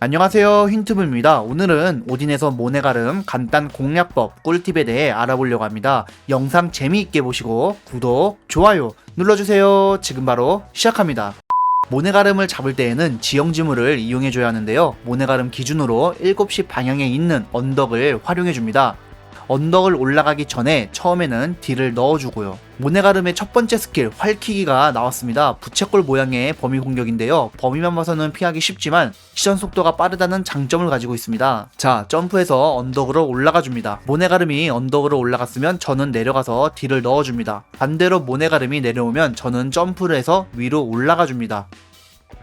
안녕하세요 힌트브입니다. 오늘은 오딘에서 모네가름 간단 공략법 꿀팁에 대해 알아보려고 합니다. 영상 재미있게 보시고 구독, 좋아요 눌러주세요. 지금 바로 시작합니다. 모네가름을 잡을 때에는 지형지물을 이용해줘야 하는데요. 모네가름 기준으로 7시 방향에 있는 언덕을 활용해줍니다 언덕을 올라가기 전에 처음에는 딜을 넣어주고요. 모네가름의 첫 번째 스킬 활키기가 나왔습니다. 부채꼴 모양의 범위 공격인데요. 범위만 봐서는 피하기 쉽지만 시선 속도가 빠르다는 장점을 가지고 있습니다. 자, 점프해서 언덕으로 올라가 줍니다. 모네가름이 언덕으로 올라갔으면 저는 내려가서 딜을 넣어줍니다. 반대로 모네가름이 내려오면 저는 점프를 해서 위로 올라가 줍니다.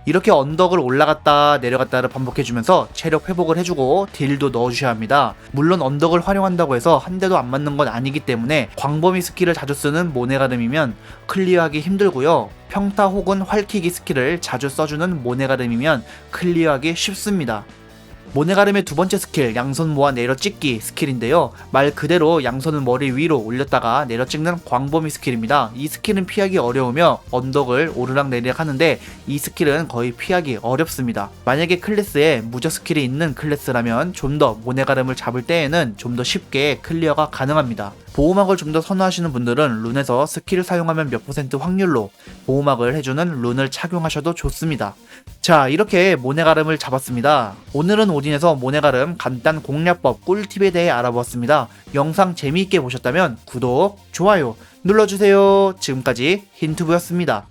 이렇게 언덕을 올라갔다 내려갔다를 반복해주면서 체력 회복을 해주고 딜도 넣어주셔야 합니다. 물론 언덕을 활용한다고 해서 한 대도 안 맞는 건 아니기 때문에 광범위 스킬을 자주 쓰는 모네가름이면 클리어하기 힘들고요. 평타 혹은 활키기 스킬을 자주 써주는 모네가름이면 클리어하기 쉽습니다. 모네가름의 두 번째 스킬 양손 모아 내려 찍기 스킬인데요. 말 그대로 양손을 머리 위로 올렸다가 내려 찍는 광범위 스킬입니다. 이 스킬은 피하기 어려우며 언덕을 오르락 내리락 하는데 이 스킬은 거의 피하기 어렵습니다. 만약에 클래스에 무적 스킬이 있는 클래스라면 좀 더 모네가름을 잡을 때에는 좀 더 쉽게 클리어가 가능합니다. 보호막을 좀 더 선호하시는 분들은 룬에서 스킬을 사용하면 몇 퍼센트 확률로 보호막을 해주는 룬을 착용하셔도 좋습니다. 자, 이렇게 모네가름을 잡았습니다. 오늘은 오딘에서 모네가름 간단 공략법 꿀팁에 대해 알아보았습니다. 영상 재미있게 보셨다면 구독, 좋아요 눌러주세요. 지금까지 힌트부였습니다.